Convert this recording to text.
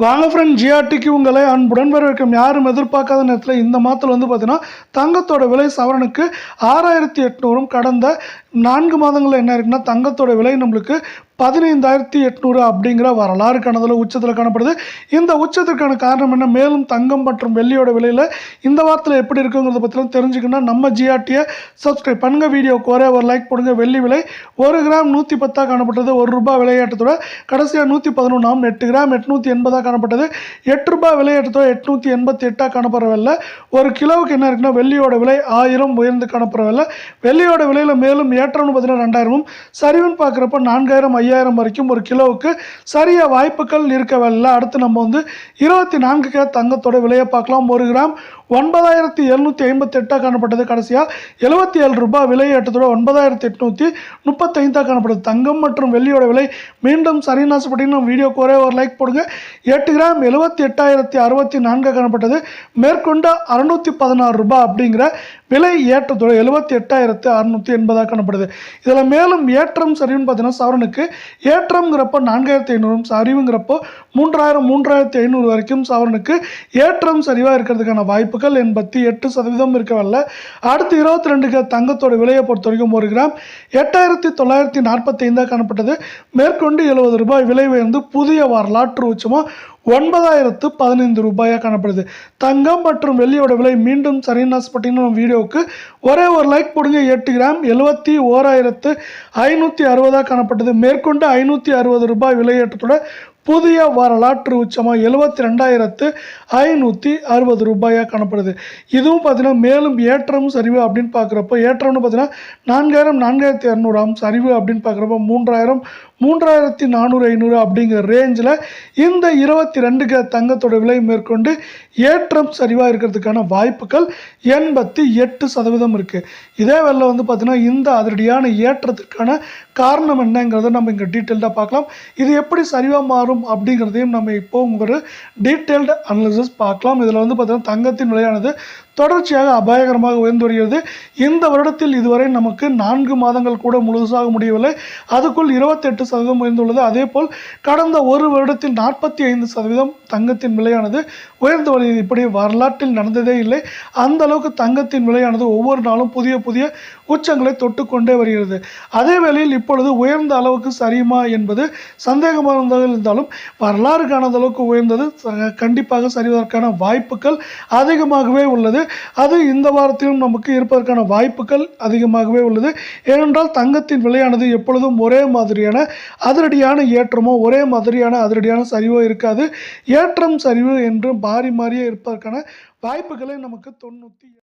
வாங்க ஃப்ரெண்ட் ஜிஆர்டிக்கு உங்களை அன்புடன் வரவேற்கும் யாரும் எதிர்பார்க்காத நேரத்தில் இந்த மாதத்தில் வந்து பார்த்திங்கன்னா தங்கத்தோட விலை சவரனுக்கு ஆறாயிரத்தி எட்நூறும் கடந்த நான்கு மாதங்களில் என்ன இருக்குன்னா தங்கத்தோட விலை நம்மளுக்கு பதினைந்தாயிரத்தி எட்நூறு அப்படிங்கிற வரலாறு கணதில் உச்சத்தில் காணப்படுது. இந்த உச்சத்திற்கான காரணம் என்ன? மேலும் தங்கம் மற்றும் வெள்ளியோட விலையில் இந்த வாரத்தில் எப்படி இருக்குங்கிறத பற்றிலாம் தெரிஞ்சுக்கணும்னா நம்ம ஜிஆர்டியை சப்ஸ்கிரைப் பண்ணுங்க. வீடியோக்கு ஒரே ஒரு லைக் போடுங்க. வெள்ளி விலை ஒரு கிராம் நூற்றி பத்தாக காணப்பட்டது. ஒரு ரூபாய் விளையாட்டத்தோட கடைசியாக நூற்றி பதினொன்றாம் எட்டு கிராம் எட்நூற்றி எண்பதாக காணப்பட்டது. எட்டு ரூபாய் விளையாட்டத்தோட எட்நூற்றி எண்பத்தி எட்டாக காணப்படுறவில்ல ஒரு கிலோவுக்கு என்ன இருக்குன்னா வெள்ளியோட விலை ஆயிரம் உயர்ந்து காணப்படுற வெள்ளியோட விலையில் மேலும் ஏற்றம்னு பார்த்தீங்கன்னா ரெண்டாயிரமும். சரிவுன்னு பார்க்குறப்ப நான்காயிரம் ஐயாயிரம் வரைக்கும் ஒரு கிலோவுக்கு சரிய வாய்ப்புகள் இருக்கவில்லை. அடுத்து நம்ம வந்து இருபத்தி நான்கு கே தங்கத்தோட விலையை பார்க்கலாம். ஒரு கிராம் ஒன்பதாயிரத்தி எழுநூற்றி ஐம்பத்தி எட்டாக காணப்பட்டது. கடைசியாக எழுபத்தி ஏழு ரூபாய் விலை ஏற்றத்தோட ஒன்பதாயிரத்தி எட்நூற்றி முப்பத்தைந்தாக காணப்படுது தங்கம் மற்றும் வெள்ளியோட விலை மீண்டும் சரின்னு ஆசைப்பட்டீங்கன்னா நம்ம வீடியோக்கு ஒரே ஒரு லைக் போடுங்க. எட்டு கிராம் எழுபத்தி எட்டாயிரத்தி அறுபத்தி நான்காக காணப்பட்டது. மேற்கொண்ட அறுநூற்றி பதினாறு ரூபாய் அப்படிங்கிற விலை ஏற்றத்தோட எழுபத்தி எட்டாயிரத்து அறுநூற்றி எண்பதாக காணப்படுது. இதில் மேலும் ஏற்றம் சரின்னு பார்த்தீங்கன்னா சவரனுக்கு ஏற்றம்ங்கிறப்போ நான்காயிரத்தி ஐநூறும் சரிவுங்கிறப்போ மூன்றாயிரம் மூன்றாயிரத்தி ஐநூறு வரைக்கும் சவரனுக்கு ஏற்றம் சரிவாக இருக்கிறதுக்கான வாய்ப்புகள் எண்பத்தி எட்டு சதவீதம் இருக்கவில்லை. அடுத்து இருபத்தி ரெண்டுக்கு தங்கத்தோட விலையை பொறுத்த வரைக்கும் ஒரு கிராம் எட்டாயிரத்தி தொள்ளாயிரத்தி நாற்பத்தி ஐந்தாக காணப்பட்டது. மேற்கொண்டு எழுபது ரூபாய் விலை உயர்ந்து புதிய வரலாற்று உச்சமாக ஒன்பதாயிரத்து பதினைந்து ரூபாயாக காணப்படுது. தங்கம் மற்றும் வெள்ளியோட விலை மீண்டும் சரின்னு ஆசைப்பட்டீங்கன்னா நம்ம வீடியோவுக்கு ஒரே ஒரு லைக் போடுங்க. எட்டு கிராம் எழுபத்தி ஓராயிரத்து ஐநூற்றி அறுபதாக காணப்பட்டது. மேற்கொண்டு ஐநூற்றி அறுபது ரூபாய் விலையேற்றத்தோட புதிய வரலாற்று உச்சமாக எழுபத்தி ரெண்டாயிரத்து ஐநூற்றி அறுபது ரூபாயாக காணப்படுது. இதுவும் பார்த்தீங்கன்னா மேலும் ஏற்றம் சரிவு அப்படின்னு பார்க்குறப்போ ஏற்றம்னு பார்த்தீங்கன்னா நான்காயிரம் நான்காயிரத்தி இரநூறாம் சரிவு அப்படின்னு பார்க்குறப்போ மூன்றாயிரம் மூன்றாயிரத்தி நானூறு ஐநூறு அப்படிங்கிற ரேஞ்சில் இந்த இருபத்தி ரெண்டுக்கு தங்கத்தோட விலை மேற்கொண்டு ஏற்றம் சரிவாக இருக்கிறதுக்கான வாய்ப்புகள் எண்பத்தி எட்டு சதவீதம் இருக்குது இதே வேலை வந்து பார்த்திங்கன்னா இந்த அதிரடியான ஏற்றத்துக்கான காரணம் என்னங்கிறத நம்ம இங்கே டீட்டெயில்டாக பார்க்கலாம். இது எப்படி சரிவாக மாறும் அப்படிங்கிறதையும் நம்ம இப்போ ஒரு டீட்டெயில்டு அனலிசிஸ் பார்க்கலாம். இதில் வந்து பார்த்தீங்கன்னா தங்கத்தின் விலையானது தொடர்ச்சியாக அபாயகரமாக உயர்ந்து வருகிறது. இந்த வருடத்தில் இதுவரை நமக்கு நான்கு மாதங்கள் கூட முழுசாக முடியவில்லை. அதுக்குள் இருபத்தெட்டு சதவீதம் உயர்ந்துள்ளது. அதே போல் கடந்த ஒரு வருடத்தில் நாற்பத்தி ஐந்து சதவீதம் தங்கத்தின் விலையானது உயர்ந்து வருகிறது. இப்படி வரலாற்றில் நடந்ததே இல்லை. அந்த அளவுக்கு தங்கத்தின் விலையானது ஒவ்வொரு நாளும் புதிய புதிய உச்சங்களை தொட்டுக்கொண்டே வருகிறது. அதே வேளையில் இப்பொழுது உயர்ந்த அளவுக்கு சரியுமா என்பது சந்தேகமாக இருந்தாலும் வரலாறு காணாத அளவுக்கு உயர்ந்தது. கண்டிப்பாக சரிவதற்கான வாய்ப்புகள் அதிகமாகவே உள்ளது. உள்ளது அது இந்த வாரத்திலும் நமக்கு இருப்பதற்கான வாய்ப்புகள் அதிகமாகவே உள்ளது. ஏனென்றால் தங்கத்தின் விலையானது எப்பொழுதும் ஒரே மாதிரியான அதிரடியான ஏற்றமோ ஒரே மாதிரியான அதிரடியான சரிவோ இருக்காது. ஏற்றம் சரிவு என்று மாறி மாறியே இருப்பதற்கான வாய்ப்புகளை நமக்கு தொண்ணூற்றி